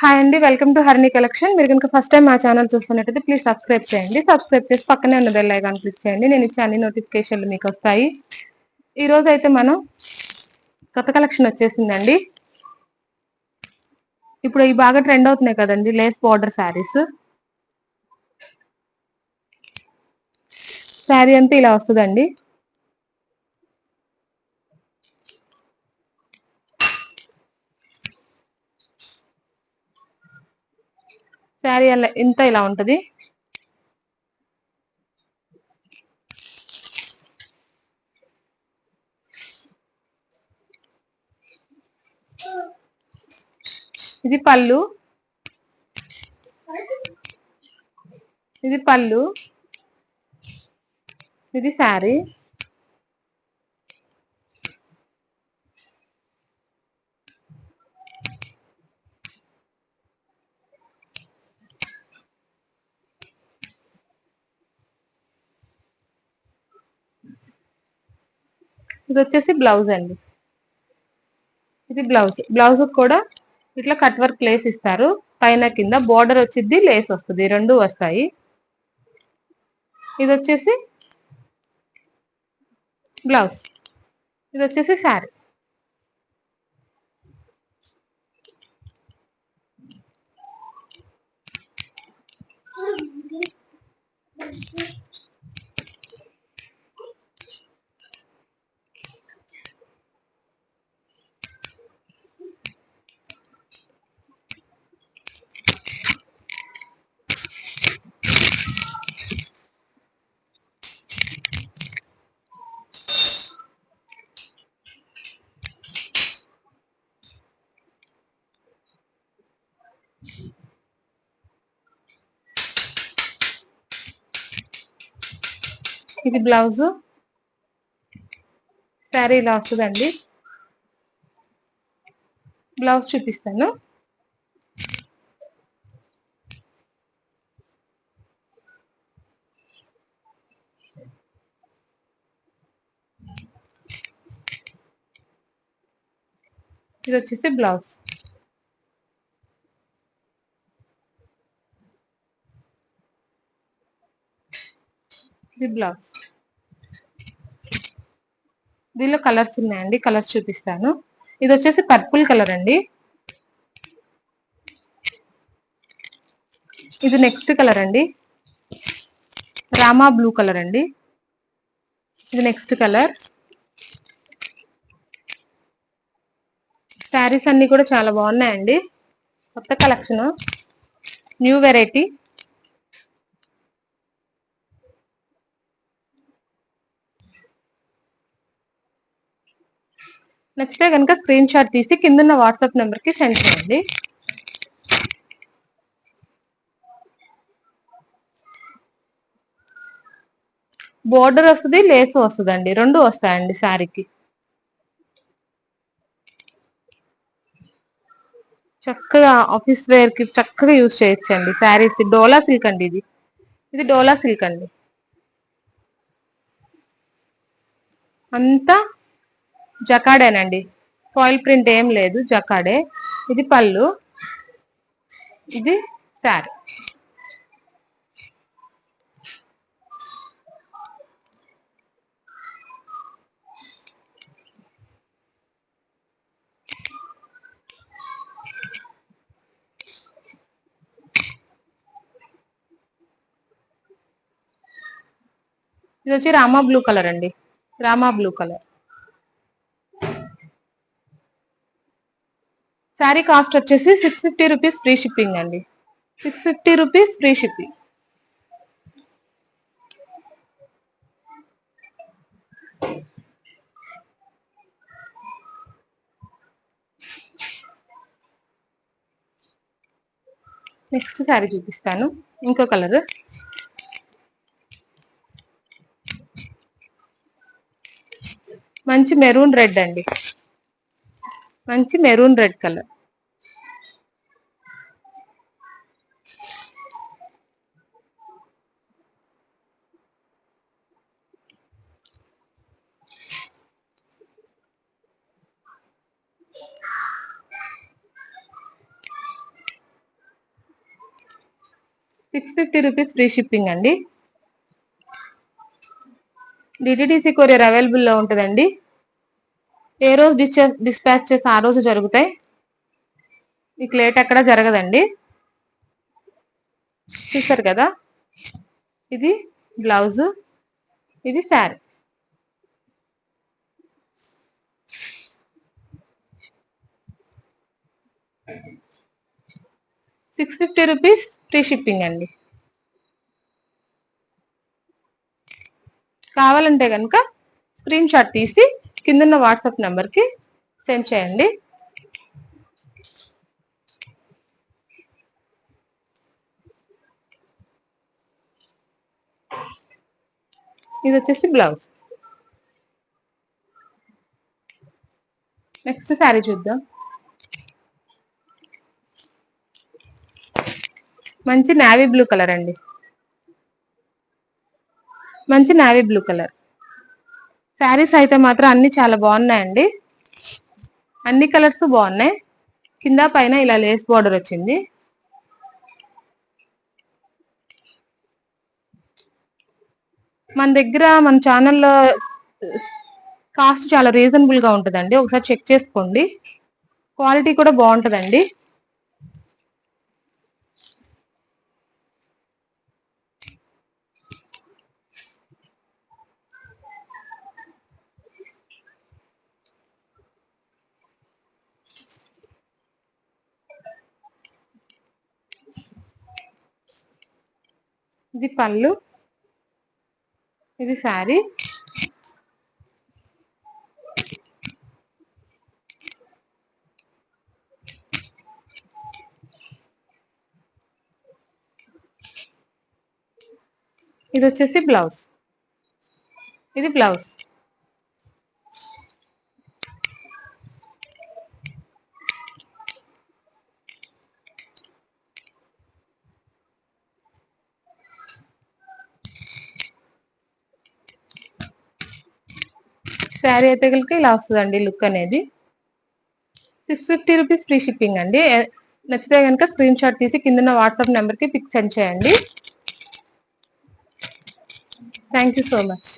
Hi అండి welcome to హర్ని collection మీరు కనుక ఫస్ట్ టైం మా ఛానల్ చూస్తున్నట్టయితే ప్లీజ్ సబ్స్క్రైబ్ చేయండి. సబ్స్క్రైబ్ చేసి పక్కనే ఉన్న బెల్ ఐకాన్ క్లిక్ చేయండి. నేను ఇచ్చే అన్ని నోటిఫికేషన్లు మీకు వస్తాయి. ఈ రోజు అయితే మనం కొత్త కలెక్షన్ వచ్చేసిందండి. ఇప్పుడు ఈ బాగా ట్రెండ్ అవుతున్నాయి కదండి లేస్ బార్డర్ శారీస్ శారీ అంతా ఇలా వస్తుందండి. శారీ అలా ఇంత ఇలా ఉంటది? ఇది పళ్ళు. ఇది పళ్ళు. ఇది శారీ. ఇది వచ్చేసి బ్లౌజ్ అండి. ఇది బ్లౌజ్. బ్లౌజ్ కూడా ఇట్లా కట్ వర్క్ లేస్ ఇస్తారు. పైన కింద బోర్డర్ వచ్చింది లేస్ వస్తుంది. రెండు వస్తాయి. ఇది వచ్చేసి బ్లౌజ్. ఇది వచ్చేసి శారీ. ఇది బ్లౌజ్. శారీ ఇలా వస్తుందండి. బ్లౌజ్ చూపిస్తాను. ఇది వచ్చేసి బ్లౌజ్. ఇది బ్లౌజ్. దీనిలో కలర్స్ ఉన్నాయండి. కలర్స్ చూపిస్తాను. ఇది వచ్చేసి పర్పుల్ కలర్ అండి. ఇది నెక్స్ట్ కలర్ అండి. రామా బ్లూ కలర్ అండి. ఇది నెక్స్ట్ కలర్. శారీస్ అన్ని కూడా చాలా బాగున్నాయండి. కొత్త కలెక్షన్. New variety. నచ్చితే కనుక స్క్రీన్ షాట్ తీసి కిందన్న వాట్సాప్ నెంబర్కి సెండ్ చేయండి. బోర్డర్ వస్తుంది లేస్ వస్తుందండి. రెండు వస్తాయండి శారీకి. చక్కగా ఆఫీస్ వేర్కి చక్కగా యూజ్ చేయొచ్చండి. శారీస్ డోలా సిల్క్ అండి ఇది. ఇది డోలా సిల్క్ అండి. అంతా జకాడేనండి. ఫాయిల్ ప్రింట్ ఏం లేదు జకాడే. ఇది పళ్ళు. ఇది శారీ ఇది వచ్చి రామా బ్లూ కలర్ అండి. Rama blue colour. Sari cost వచ్చేసి six fifty rupees free shipping అండి. Six fifty rupees free shipping next sari చూపిస్తాను. ఇంకో కలర్ మంచి మెరూన్ రెడ్ అండి. మంచి maroon red colour six fifty rupees free shipping అండి. డిటిడిసి కొరియర్ అవైలబుల్లో ఉంటుందండి. ఏ రోజు డిశ్చార్జ్ డిస్పాచ్ చేసి ఆ రోజు జరుగుతాయి. మీకు లేట్ ఎక్కడ జరగదండి. చూసారు కదా? ఇది బ్లౌజ్ ఇది sari. Six fifty rupees free shipping అండి. కావాలంటే కనుక స్క్రీన్ షాట్ తీసి కిందన్న వాట్సాప్ నెంబర్కి సెండ్ చేయండి. ఇది వచ్చేసి బ్లౌజ్. నెక్స్ట్ శారీ చూద్దాం. మంచి నావీ బ్లూ కలర్ అండి. మంచి నావీ బ్లూ కలర్ శారీస్ అయితే మాత్రం అన్ని చాలా బాగున్నాయండి. అన్ని కలర్స్ బాగున్నాయి. కింద పైన ఇలా లేస్ బార్డర్ వచ్చింది. మన దగ్గర మన ఛానల్లో కాస్ట్ చాలా రీజనబుల్గా ఉంటుందండి. ఒకసారి చెక్ చేసుకోండి. క్వాలిటీ కూడా బాగుంటుందండి. ఇది పళ్ళు. ఇది శారీ. ఇది వచ్చేసి బ్లౌజ్. ఇది బ్లౌజ్. శారీ అయితే కనుక ఇలా వస్తుందండి లుక్ అనేది. Six fifty rupees free shipping అండి. నచ్చితే కనుక స్క్రీన్ షాట్ తీసి కింద వాట్సాప్ నెంబర్కి పిక్ సెండ్ చేయండి. Thank you so much